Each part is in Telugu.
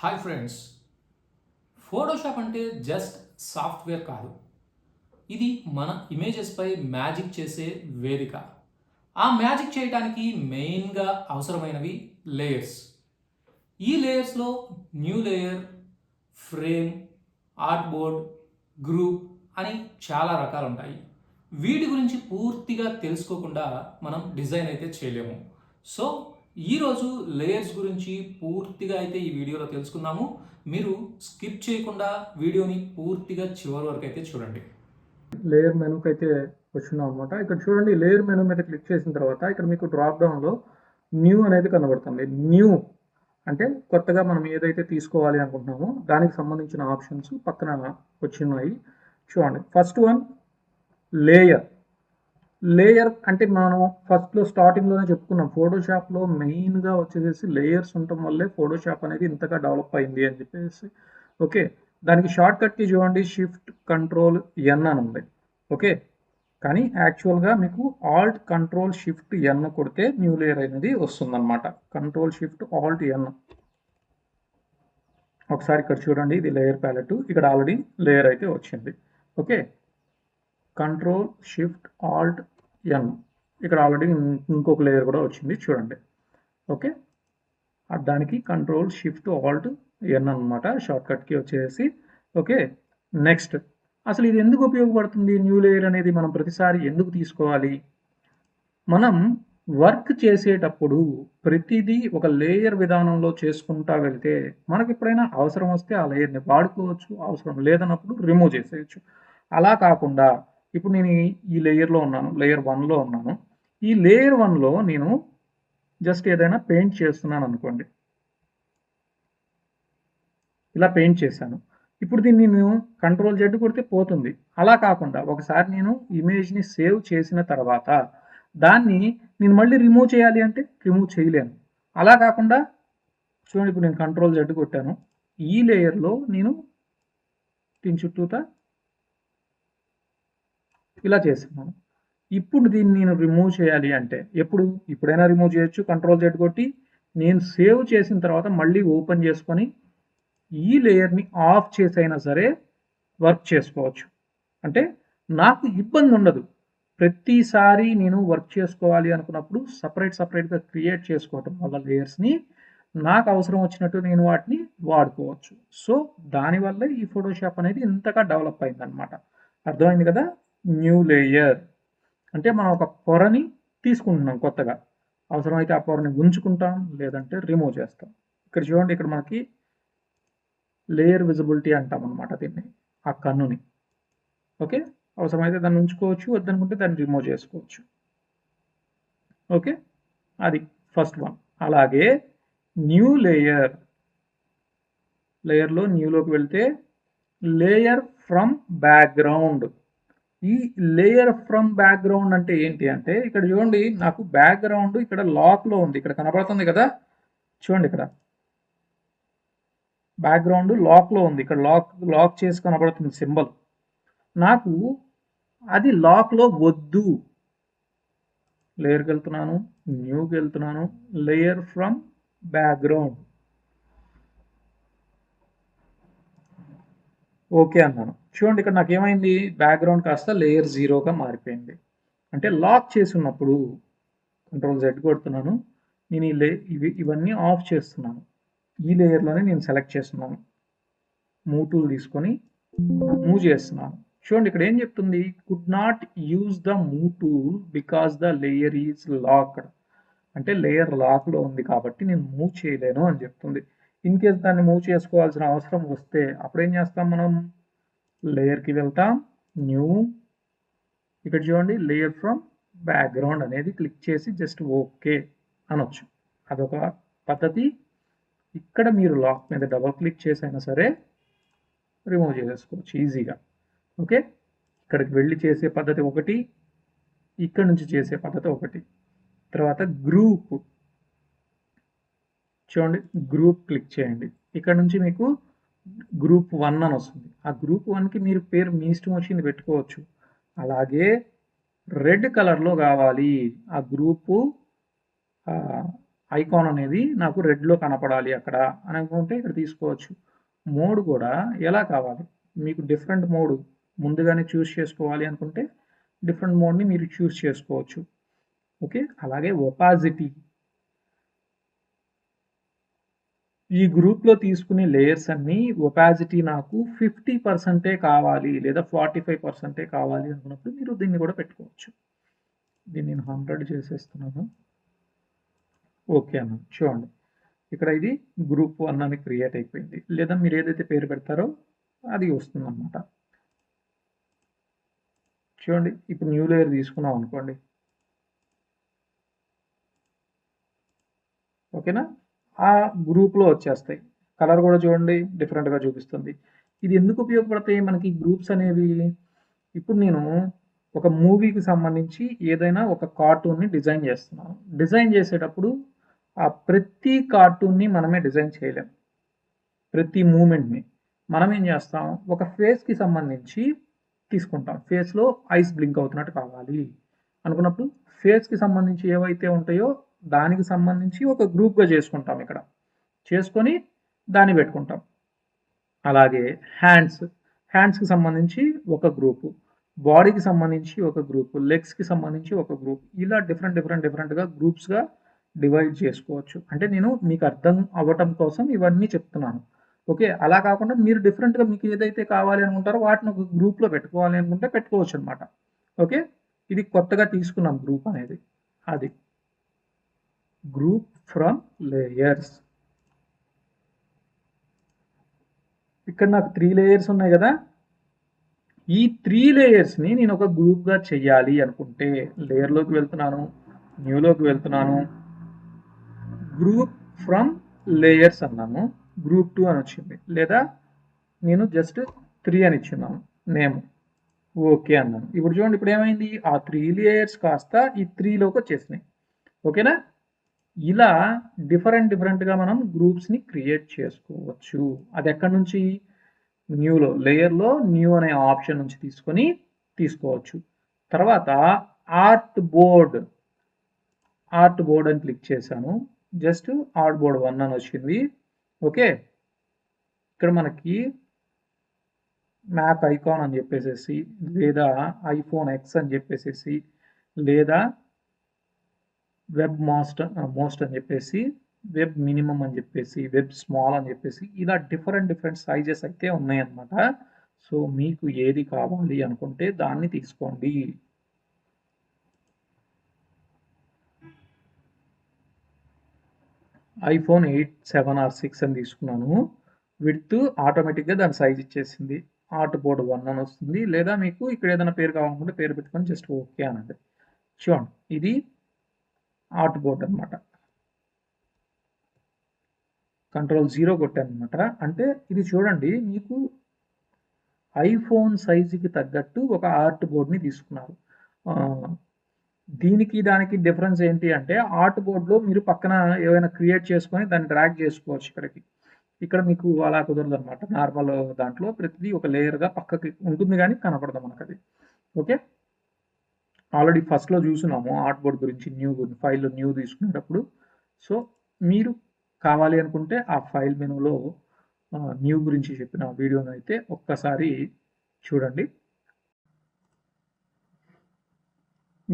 హాయ్ ఫ్రెండ్స్ ఫోటోషాప్ అంటే జస్ట్ సాఫ్ట్వేర్ కాదు. ఇది మన ఇమేజెస్పై మ్యాజిక్ చేసే వేదిక. ఆ మ్యాజిక్ చేయడానికి మెయిన్గా అవసరమైనవి లేయర్స్ ఈ లేయర్స్లో new layer frame artboard group అని చాలా రకాలు ఉంటాయి వీటి గురించి పూర్తిగా తెలుసుకోకుండా మనం డిజైన్ అయితే చేయలేము. సో ఈరోజు లేయర్స్ గురించి పూర్తిగా అయితే ఈ వీడియోలో తెలుసుకుందాము. మీరు స్కిప్ చేయకుండా వీడియోని పూర్తిగా చివరి వరకు అయితే చూడండి. లేయర్ మెనూకి అయితే వచ్చినాం అనమాట ఇక్కడ చూడండి లేయర్ మెనూ మీద క్లిక్ చేసిన తర్వాత ఇక్కడ మీకు డ్రాప్ డౌన్లో న్యూ అనేది కనబడుతుంది. న్యూ అంటే కొత్తగా మనం ఏదైతే తీసుకోవాలి అనుకుంటున్నామో దానికి సంబంధించిన ఆప్షన్స్ పక్కన వచ్చినాయి. చూడండి ఫస్ట్ వన్ లేయర్ లేయర్ అంటే మనం ఫస్ట్లో స్టార్టింగ్లోనే చెప్పుకున్నాం. ఫోటోషాప్లో మెయిన్గా వచ్చేసేసి లేయర్స్ ఉండటం వల్లే ఫోటోషాప్ అనేది ఇంతగా డెవలప్ అయింది అని చెప్పేసి. ఓకే దానికి షార్ట్ కట్కి చూడండి. షిఫ్ట్ కంట్రోల్ ఎన్ అని ఉంది. ఓకే కానీ యాక్చువల్గా మీకు ఆల్ట్ కంట్రోల్ షిఫ్ట్ ఎన్ కొడితే న్యూ లేయర్ అనేది వస్తుందన్నమాట. కంట్రోల్ షిఫ్ట్ ఆల్ట్ ఎన్ ఒకసారి ఇక్కడ చూడండి. ఇది లేయర్ ప్యాలెట్ ఇక్కడ ఆల్రెడీ లేయర్ అయితే వచ్చింది. Okay control shift alt N ఇక్కడ ఆల్రెడీ ఇంకొక లేయర్ కూడా వచ్చింది చూడండి. ఓకే దానికి కంట్రోల్ షిఫ్ట్ ఆల్ట్ ఎన్ అనమాట షార్ట్కట్కి వచ్చేసి. ఓకే నెక్స్ట్ అసలు ఇది ఎందుకు ఉపయోగపడుతుంది? న్యూ లేయర్ అనేది మనం ప్రతిసారి ఎందుకు తీసుకోవాలి? మనం వర్క్ చేసేటప్పుడు ప్రతిదీ ఒక లేయర్ విధానంలో చేసుకుంటా వెళ్తే మనకి ఎప్పుడైనా అవసరం వస్తే ఆ లేయర్ని వాడుకోవచ్చు అవసరం లేదన్నప్పుడు రిమూవ్ చేసేయచ్చు. అలా కాకుండా ఇప్పుడు నేను ఈ- లేయర్లో ఉన్నాను లేయర్ వన్లో ఉన్నాను. ఈ లేయర్ వన్లో నేను జస్ట్ ఏదైనా పెయింట్ చేస్తున్నాను అనుకోండి. ఇలా పెయింట్ చేశాను. ఇప్పుడు దీన్ని నేను కంట్రోల్ జెడ్ కొడితే పోతుంది. అలా కాకుండా ఒకసారి నేను ఇమేజ్ని సేవ్ చేసిన తర్వాత దాన్ని నేను మళ్ళీ రిమూవ్ చేయాలి అంటే రిమూవ్ చేయలేను. అలా కాకుండా చూడండి ఇప్పుడు నేను కంట్రోల్ జెడ్ కొట్టాను. ఈ లేయర్లో నేను దీని చుట్టూతా ఇలా చేస్తున్నాను. ఇప్పుడు దీన్ని నేను రిమూవ్ చేయాలి అంటే ఎప్పుడు? ఇప్పుడైనా రిమూవ్ చేయొచ్చు కంట్రోల్ జెడ్ కొట్టి నేను సేవ్ చేసిన తర్వాత మళ్ళీ ఓపెన్ చేసుకొని ఈ లేయర్ని ఆఫ్ చేసైనా సరే వర్క్ చేసుకోవచ్చు. అంటే నాకు ఇబ్బంది ఉండదు. ప్రతిసారి నేను వర్క్ చేసుకోవాలి అనుకున్నప్పుడు సపరేట్ సపరేట్గా క్రియేట్ చేసుకోవటం వల్ల లేయర్స్ని నాకు అవసరం వచ్చినట్టు నేను వాటిని వాడుకోవచ్చు. సో దానివల్ల ఈ ఫోటోషాప్ అనేది ఇంతగా డెవలప్ అయిందనమాట అర్థమైంది కదా? New layer. అంటే మనం ఒక పొరని తీసుకుంటున్నాం కొత్తగా. అవసరమైతే ఆ పొరని ఉంచుకుంటాం లేదంటే రిమూవ్ చేస్తాం. ఇక్కడ చూడండి ఇక్కడ మనకి లేయర్ విజిబిలిటీ అంటాం అనమాట దీన్ని ఆ కన్నుని. ఓకే? అవసరమైతే దాన్ని ఉంచుకోవచ్చు వద్దనుకుంటే దాన్ని రిమూవ్ చేసుకోవచ్చు. ఓకే? అది ఫస్ట్ వన్ అలాగే న్యూ లేయర్. లేయర్లో న్యూలోకి వెళ్తే లేయర్ ఫ్రమ్ బ్యాక్గ్రౌండ్ ఈ లేయర్ ఫ్రమ్ బ్యాక్గ్రౌండ్ అంటే ఏంటి అంటే ఇక్కడ చూడండి నాకు బ్యాక్గ్రౌండ్ ఇక్కడ లాక్లో ఉంది. ఇక్కడ కనబడుతుంది కదా? చూడండి ఇక్కడ. బ్యాక్గ్రౌండ్ లాక్లో ఉంది. ఇక్కడ లాక్ లాక్ చేసి కనబడుతుంది సింబల్ నాకు అది లాక్లో వద్దు. లేయర్కి వెళ్తున్నాను న్యూకి వెళ్తున్నాను. లేయర్ ఫ్రమ్ బ్యాక్గ్రౌండ్ ఓకే అన్నాను. చూడండి ఇక్కడ నాకు ఏమైంది బ్యాక్గ్రౌండ్ కాస్త లేయర్ జీరోగా మారిపోయింది. అంటే లాక్ చేసి ఉన్నప్పుడు కంట్రోల్ జెడ్ కొడుతున్నాను. నేను ఈ లే ఇవి ఇవన్నీ ఆఫ్ చేస్తున్నాను. ఈ లేయర్లోనే నేను సెలెక్ట్ చేస్తున్నాను. మూవ్ టూల్ తీసుకొని మూవ్ చేస్తున్నాను. చూడండి ఇక్కడ ఏం చెప్తుంది? Could not use the move tool because the layer is locked అంటే లేయర్ లాక్లో ఉంది కాబట్టి నేను మూవ్ చేయలేను అని చెప్తుంది. ఇన్ కేస్ దాన్ని మూవ్ చేసుకోవాల్సిన అవసరం వస్తే అప్పుడు ఏం చేస్తాం మనం? లేయర్కి వెళ్తాం. న్యూ ఇక్కడ చూడండి లేయర్ ఫ్రమ్ బ్యాక్గ్రౌండ్ అనేది క్లిక్ చేసి జస్ట్ ఓకే అనొచ్చు. అదొక పద్ధతి. ఇక్కడ మీరు లాక్ మీద డబల్ క్లిక్ చేసైనా సరే రిమూవ్ చేసేసుకోవచ్చు ఈజీగా ఓకే ఇక్కడికి వెళ్ళి చేసే పద్ధతి ఒకటి ఇక్కడ నుంచి చేసే పద్ధతి ఒకటి. తర్వాత గ్రూప్ చూడండి గ్రూప్ క్లిక్ చేయండి. ఇక్కడ నుంచి మీకు గ్రూప్ వన్ అని వస్తుంది. ఆ గ్రూప్ వన్కి మీరు పేరు మీ ఇష్టం వచ్చింది పెట్టుకోవచ్చు. అలాగే రెడ్ కలర్లో కావాలి. ఆ గ్రూపు ఐకాన్ అనేది నాకు రెడ్లో కనపడాలి అక్కడ అని అనుకుంటే ఇక్కడ తీసుకోవచ్చు. మోడ్ కూడా ఎలా కావాలి? మీకు డిఫరెంట్ మోడ్ ముందుగానే చూస్ చేసుకోవాలి అనుకుంటే డిఫరెంట్ మోడ్ని మీరు చూస్ చేసుకోవచ్చు. ఓకే అలాగే ఒపాజిటీ ఈ గ్రూప్లో తీసుకునే లేయర్స్ అన్నీ ఒపాజిటీ నాకు ఫిఫ్టీ పర్సెంటే కావాలి లేదా ఫార్టీ ఫైవ్ పర్సెంటే కావాలి అనుకున్నప్పుడు మీరు దీన్ని కూడా పెట్టుకోవచ్చు. దీన్ని నేను హండ్రెడ్ చేసేస్తున్నాను. ఓకే అన్న చూడండి. ఇక్కడ ఇది గ్రూప్ వన్ అని క్రియేట్ అయిపోయింది. లేదా మీరు ఏదైతే పేరు పెడతారో అది వస్తుందన్నమాట. చూడండి ఇప్పుడు న్యూ లేయర్ తీసుకున్నాం అనుకోండి. ఓకేనా ఆ గ్రూప్లో వచ్చేస్తాయి. కలర్ కూడా చూడండి డిఫరెంట్గా చూపిస్తుంది. ఇది ఎందుకు ఉపయోగపడతాయి? మనకి గ్రూప్స్ అనేవి ఇప్పుడు నేను ఒక మూవీకి సంబంధించి ఏదైనా ఒక కార్టూన్ని డిజైన్ చేస్తున్నాను. డిజైన్ చేసేటప్పుడు ఆ ప్రతి కార్టూన్ని మనమే డిజైన్ చేయలేం. ప్రతి మూమెంట్ని. మనం ఏం చేస్తాం? ఒక ఫేస్కి సంబంధించి తీసుకుంటాం. ఫేస్లో ఐస్ బ్లింక్ అవుతున్నట్టు కావాలి. అనుకున్నప్పుడు ఫేస్కి సంబంధించి ఏవైతే ఉంటాయో దానికి సంబంధించి ఒక గ్రూప్గా చేసుకుంటాం ఇక్కడ. చేసుకొని దాన్ని పెట్టుకుంటాం. అలాగే హ్యాండ్స్ హ్యాండ్స్కి సంబంధించి ఒక గ్రూపు బాడీకి సంబంధించి ఒక గ్రూప్ లెగ్స్కి సంబంధించి ఒక గ్రూప్ ఇలా డిఫరెంట్ డిఫరెంట్ డిఫరెంట్గా గ్రూప్స్గా డివైడ్ చేసుకోవచ్చు. అంటే నేను మీకు అర్థం అవ్వటం కోసం ఇవన్నీ చెప్తున్నాను. ఓకే? అలా కాకుండా మీరు డిఫరెంట్గా మీకు ఏదైతే కావాలి అనుకుంటారో వాటిని ఒక గ్రూప్లో పెట్టుకోవాలి అనుకుంటే పెట్టుకోవచ్చు అనమాట ఓకే? ఇది కొత్తగా తీసుకున్నాం గ్రూప్ అనేది. అది. గ్రూప్ from లేయర్స్ ఇక్కడ నాకు త్రీ లేయర్స్ ఉన్నాయి కదా. ఈ త్రీ లేయర్స్ని నేను ఒక గ్రూప్గా చెయ్యాలి అనుకుంటే లేయర్లోకి వెళ్తున్నాను న్యూలోకి వెళ్తున్నాను. గ్రూప్ ఫ్రమ్ లేయర్స్ అన్నాను గ్రూప్ టూ అని వచ్చింది. లేదా నేను జస్ట్ త్రీ అని ఇచ్చున్నాను నేమ్ ఓకే అన్నాను. ఇప్పుడు చూడండి ఇప్పుడు ఏమైంది? ఆ త్రీ లేయర్స్ కాస్త ఈ త్రీలోకి వచ్చేసినాయి. ఓకేనా ఇలా డిఫరెంట్ డిఫరెంట్గా మనం గ్రూప్స్ని క్రియేట్ చేసుకోవచ్చు. అది ఎక్కడి నుంచి? న్యూలో లేయర్లో న్యూ అనే ఆప్షన్ నుంచి తీసుకొని తీసుకోవచ్చు. తర్వాత ఆర్ట్ బోర్డ్ ఆర్ట్ బోర్డ్ అని క్లిక్ చేశాను. జస్ట్ ఆర్ట్ బోర్డ్ వన్ అని వచ్చింది. ఓకే? ఇక్కడ మనకి మ్యాప్ ఐకాన్ అని చెప్పేసేసి లేదా ఐఫోన్ ఎక్స్ అని చెప్పేసేసి లేదా వెబ్ మాస్ట్ మోస్ట్ అని చెప్పేసి వెబ్ మినిమం అని చెప్పేసి వెబ్ స్మాల్ అని చెప్పేసి ఇలా డిఫరెంట్ డిఫరెంట్ సైజెస్ అయితే ఉన్నాయన్నమాట. సో మీకు ఏది కావాలి అనుకుంటే దాన్ని తీసుకోండి. IPhone eight seven or six అని తీసుకున్నాను. విడ్త్ ఆటోమేటిక్గా దాని సైజ్ ఇచ్చేసింది. ఆర్ట్ బోర్డ్ వన్ అని వస్తుంది. లేదా మీకు ఇక్కడ ఏదైనా పేరు కావాలనుకుంటే పేరు పెట్టుకొని జస్ట్ ఓకే అనండి. చూడండి. ఇది ఆర్ట్ బోర్డ్ అనమాట కంట్రోల్ జీరో కొట్టాను అనమాట అంటే ఇది చూడండి మీకు ఐఫోన్ సైజుకి తగ్గట్టు ఒక ఆర్ట్ బోర్డ్ని తీసుకున్నారు. దీనికి దానికి డిఫరెన్స్ ఏంటి అంటే ఆర్ట్ బోర్డ్లో మీరు పక్కన ఏమైనా క్రియేట్ చేసుకొని దాన్ని డ్రాగ్ చేసుకోవచ్చు ఇక్కడికి. ఇక్కడ మీకు అలా కుదరదు అనమాట నార్మల్ దాంట్లో ప్రతిదీ ఒక లేయర్గా పక్కకి ఉంటుంది కానీ కనపడదు మనకు అది ఓకే ఆల్రెడీ ఫస్ట్లో చూసినాము ఆర్ట్ బోర్డ్ గురించి న్యూ ఫైల్లో న్యూ తీసుకునేటప్పుడు. సో మీరు కావాలి అనుకుంటే ఆ ఫైల్ మెనూలో న్యూ గురించి చెప్పిన వీడియోని అయితే ఒక్కసారి చూడండి.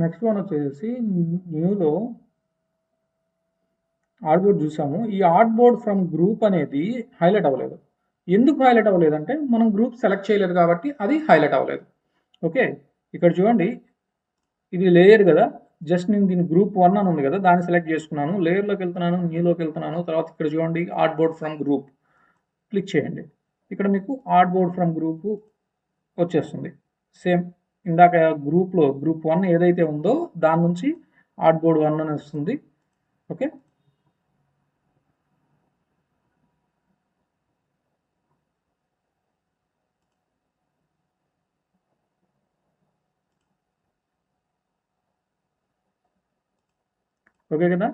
నెక్స్ట్ వన్ వచ్చేసి న్యూలో ఆర్ట్ బోర్డ్ చూసాము. ఈ ఆర్ట్ బోర్డ్ ఫ్రమ్ గ్రూప్ అనేది హైలైట్ అవ్వలేదు. ఎందుకు హైలైట్ అవ్వలేదు అంటే మనం గ్రూప్ సెలెక్ట్ చేయలేదు కాబట్టి అది హైలైట్ అవ్వలేదు. ఓకే ఇక్కడ చూడండి. ఇది లేయర్ కదా. జస్ట్ నేను దీని గ్రూప్ వన్ అని ఉంది కదా. దాన్ని సెలెక్ట్ చేసుకున్నాను. లేయర్లోకి వెళ్తున్నాను న్యూలోకి వెళ్తున్నాను. తర్వాత ఇక్కడ చూడండి artboard from group click చేయండి. ఇక్కడ మీకు ఆర్ట్ బోర్డ్ ఫ్రమ్ గ్రూప్ వచ్చేస్తుంది. సేమ్ ఇందాక గ్రూప్లో గ్రూప్ వన్ ఏదైతే ఉందో దాని నుంచి ఆర్ట్ బోర్డ్ వన్ అని వస్తుంది. ఓకే ఓకే కదా?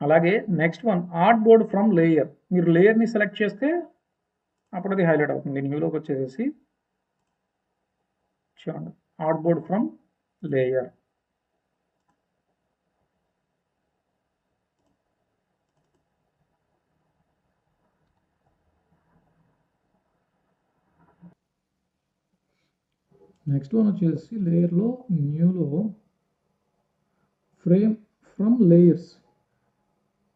అలాగే next one artboard from layer మీరు లేయర్ని సెలెక్ట్ చేస్తే అప్పుడు అది హైలైట్ అవుతుంది న్యూలోకి వచ్చేసేసి చూడండి. Artboard from layer next one వచ్చేసి లేయర్లో న్యూలో ఫ్రేమ్ ఫ్రమ్ లేయర్స్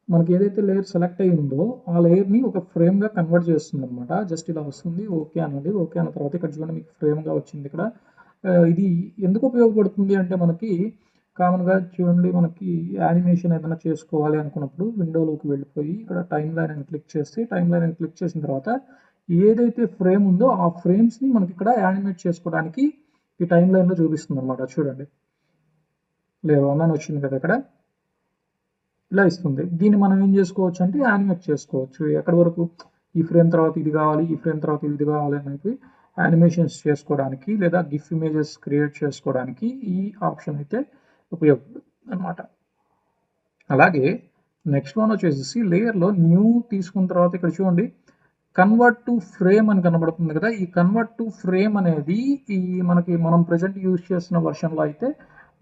మనకి ఏదైతే లేయర్ సెలెక్ట్ అయి ఉందో ఆ లేయర్ని ఒక ఫ్రేమ్గా కన్వర్ట్ చేస్తుంది అనమాట జస్ట్ ఇలా వస్తుంది ఓకే అనండి ఓకే అన్న తర్వాత ఇక్కడ చూడండి మీకు ఫ్రేమ్గా వచ్చింది ఇక్కడ. ఇది ఎందుకు ఉపయోగపడుతుంది అంటే మనకి కామన్గా చూడండి మనకి యానిమేషన్ ఏదైనా చేసుకోవాలి అనుకున్నప్పుడు విండోలోకి వెళ్ళిపోయి ఇక్కడ టైం లైన్ అని క్లిక్ చేసి టైం లైన్ అని క్లిక్ చేసిన తర్వాత ఏదైతే ఫ్రేమ్ ఉందో ఆ ఫ్రేమ్స్ని మనకి ఇక్కడ యానిమేట్ చేసుకోవడానికి ఈ టైం లైన్లో చూపిస్తుంది అనమాట చూడండి. లేదు అన్నాను వచ్చింది కదా ఇక్కడ. ఇలా ఇస్తుంది. దీన్ని మనం ఏం చేసుకోవచ్చు అంటే యానిమేట్ చేసుకోవచ్చు. ఎక్కడి వరకు? ఈ ఫ్రేమ్ తర్వాత ఇది కావాలి ఈ ఫ్రేమ్ తర్వాత ఇది కావాలి అనేది యానిమేషన్స్ చేసుకోవడానికి లేదా గిఫ్ట్ ఇమేజెస్ క్రియేట్ చేసుకోవడానికి ఈ ఆప్షన్ అయితే ఉపయోగపడుతుంది అనమాట అలాగే నెక్స్ట్ వన్ వచ్చేసి లేయర్లో న్యూ తీసుకున్న తర్వాత ఇక్కడ చూడండి. కన్వర్ట్ టు ఫ్రేమ్ అని కనబడుతుంది కదా. ఈ కన్వర్ట్ టు ఫ్రేమ్ అనేది ఈ మనకి మనం ప్రజెంట్ యూజ్ చేస్తున్న వర్షన్లో అయితే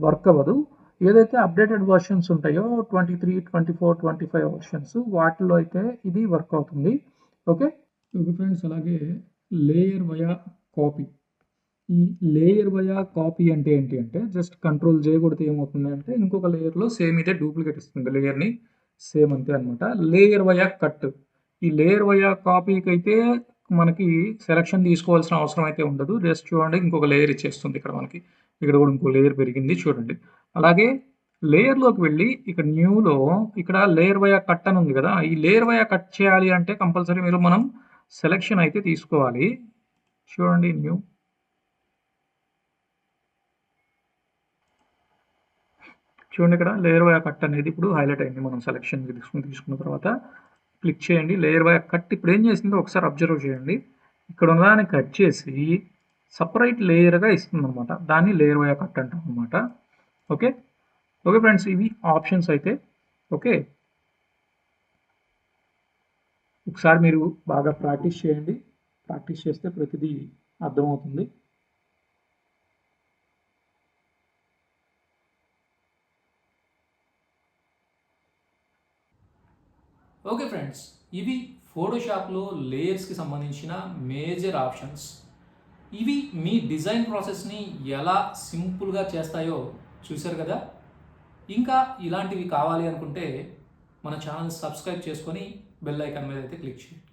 వర్క్ అవ్వదు. ఏదైతే అప్డేటెడ్ వర్షన్స్ ఉంటాయో twenty three twenty four twenty five versions వాటిలో అయితే ఇది వర్క్ అవుతుంది. ఓకే ఓకే ఫ్రెండ్స్ అలాగే లేయర్ వయా కాపీ ఈ లేయర్ వయా కాపీ అంటే ఏంటి అంటే జస్ట్ కంట్రోల్ చేయకూడదు ఏమవుతుంది అంటే ఇంకొక లేయర్లో సేమ్ ఇదే డూప్లికేట్ ఇస్తుంది లేయర్ని సేమ్ అంతే అనమాట లేయర్ వయా కట్ ఈ లేయర్ వయా కాపీకి అయితే మనకి సెలక్షన్ తీసుకోవాల్సిన అవసరం అయితే ఉండదు. జస్ట్ చూడండి ఇంకొక లేయర్ ఇచ్చేస్తుంది ఇక్కడ మనకి. ఇక్కడ కూడా ఇంకో లేయర్ పెరిగింది చూడండి. అలాగే లేయర్లోకి వెళ్ళి ఇక్కడ న్యూలో ఇక్కడ లేయర్ వయా కట్ అని ఉంది కదా. ఈ లేయర్ వయా కట్ చేయాలి అంటే కంపల్సరీ మీరు మనం సెలెక్షన్ అయితే తీసుకోవాలి. చూడండి న్యూ చూడండి ఇక్కడ లేయర్ వయా కట్ అనేది ఇప్పుడు హైలైట్ అయింది మనం సెలెక్షన్ తీసుకుని తీసుకున్న తర్వాత. క్లిక్ చేయండి. లేయర్ వయా కట్ ఇప్పుడు ఏం చేసిందో ఒకసారి అబ్జర్వ్ చేయండి. ఇక్కడ ఉన్నదాన్ని కట్ చేసి సపరేట్ లేయర్గా ఇస్తుంది అనమాట దాన్ని లేయర్ వయా కట్ అంటాం అనమాట ఓకే? ఓకే ఫ్రెండ్స్ ఇవి ఆప్షన్స్ అయితే ఓకే? ఒకసారి మీరు బాగా ప్రాక్టీస్ చేయండి. ప్రాక్టీస్ చేస్తే ప్రతిదీ అర్థమవుతుంది. ఓకే ఫ్రెండ్స్ ఇవి ఫోటోషాప్లో లేయర్స్కి సంబంధించిన మేజర్ ఆప్షన్స్. ఇవి మీ డిజైన్ ప్రాసెస్ని ఎలా సింపుల్గా చేస్తాయో చూశారు కదా? ఇంకా ఇలాంటివి కావాలి అనుకుంటే మన ఛానల్ సబ్స్క్రైబ్ చేసుకొని బెల్ ఐకాన్ మీద అయితే క్లిక్ చేయండి.